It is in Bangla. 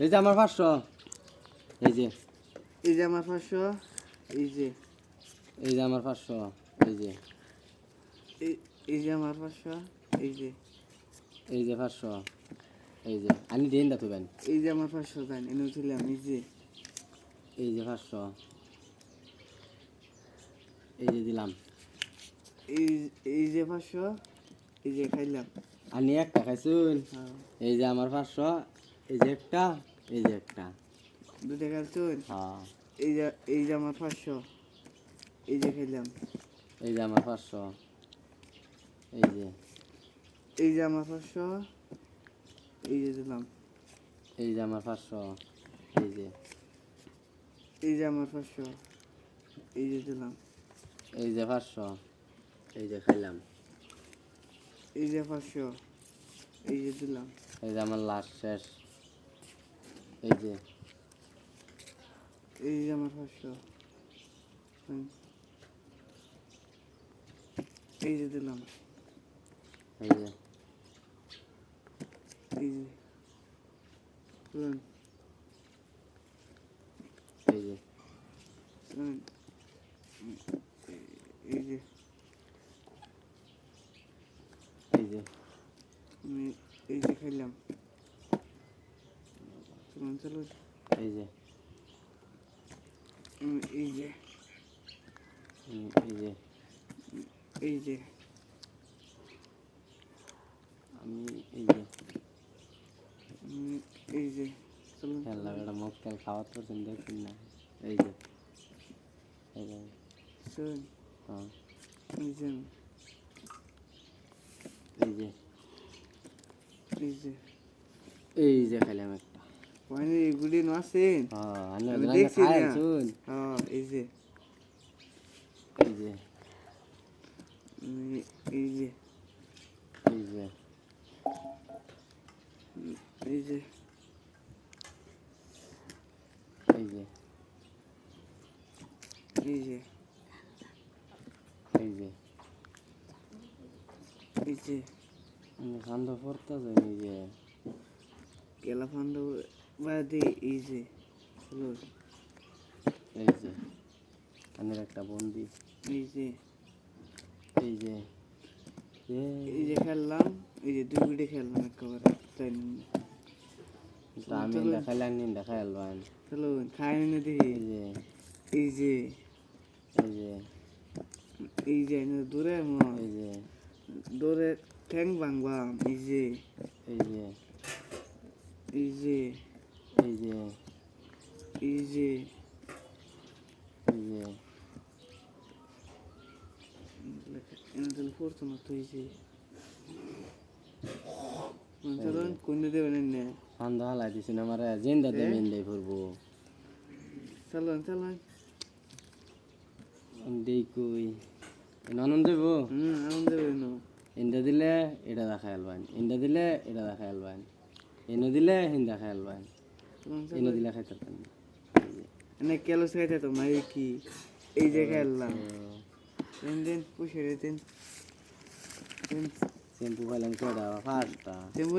এই যে আমার পাঁচশো এই যে এই যে আমার পাঁচশো এই যে এই যে আমার পাঁচশো এই যে এই- এই যে আমার পাঁচশো এই যে এই যে পাঁচশো এই যে আনি দিন দা তুবেন এই যে আমার পাঁচশো গান এনে উঠিলাম এই যে এই যে পাঁচশো এই যে দিলাম এই এই যে পাঁচশো এই যে খাইলাম আনি একটা খাইছুন হ্যাঁ এই যে আমার পাঁচশো এই যে একটা এই যে একটা দুটা খাইছুন হ্যাঁ এই যে এই যে আমার পাঁচশো এই যে খাইলাম এই যে আমার পাঁচশো এই যে এই যে আমার পাঁচশো এই যে দিলাম এই যে আমার পাঁচশো এই যে এই যে আমার পাঁচশো এই যে দিলাম এই যে পাঁচশো এই যে খাইলাম এই যে পাঁচশো এই যে দিলাম এই যে আমার লাস্ট শেষ এই যে। এই যে আমার পাঁচশো। এই যে দিলাম। এই যে। এই যে। শুনুন এই যে। শুনুন এই যে। এই যে। এই যে খাইলাম। শুনুন এই যে এই যে এই যে এই যে আমি এই যে এই যে চলুন খেললাম এটা মুখ তেল খাওয়ার তো দেখুন না এই যে এই যে শুনুন হ্যাঁ এই যে এই যে এই যে এই যে খাইলাম একটা মানে এগুলি নাচেন হ্যাঁ আমি দেখছি না। হ্যাঁ এই যে এই যে এই যে এই যে এই যে এই যে এই যে এই যে এই যে আমি খান্দ পড়তেছে এই যে কেলা ফান্ড বাদে এই যে এই যে কানের একটা বন্দি এই যে এই যে এই যে খেললাম এই যে দুই গুটে খেললাম একেবারে তাই আমি দেখাইলাম নিন দেখাইলাম চলুন খাই না দেখি এই যে এই যে এই যে দূরে এই যে দূরে ঠ্যাং ভাঙবাম এই যে এই যে এই যে এই যে এই যে এই যে এনে তাহলে পড়তো না তো এই যে চলুন কোন দেবেন না খান্দ হালাই দিছি না আমার জিন্দা দে এ? মেন দেই ফুরবো চলুন চলুন দেই কই ননন দেব হুম আনন্দ দেবেন না ইন্দা দিলে এটা দেখাই আলবান ইন্দা দিলে এটা দেখাই আলবান এনে দিলে হিন দেখাই আলবান চলুন এনে দিলে খাইতে পারেন এনে কেলো খাইতে তো মাই কি এই যে খেললাম দিন দিন পুষে দিন শ্যাম্পু পাইলাম কয়টা পাঁচটা শ্যাম্পু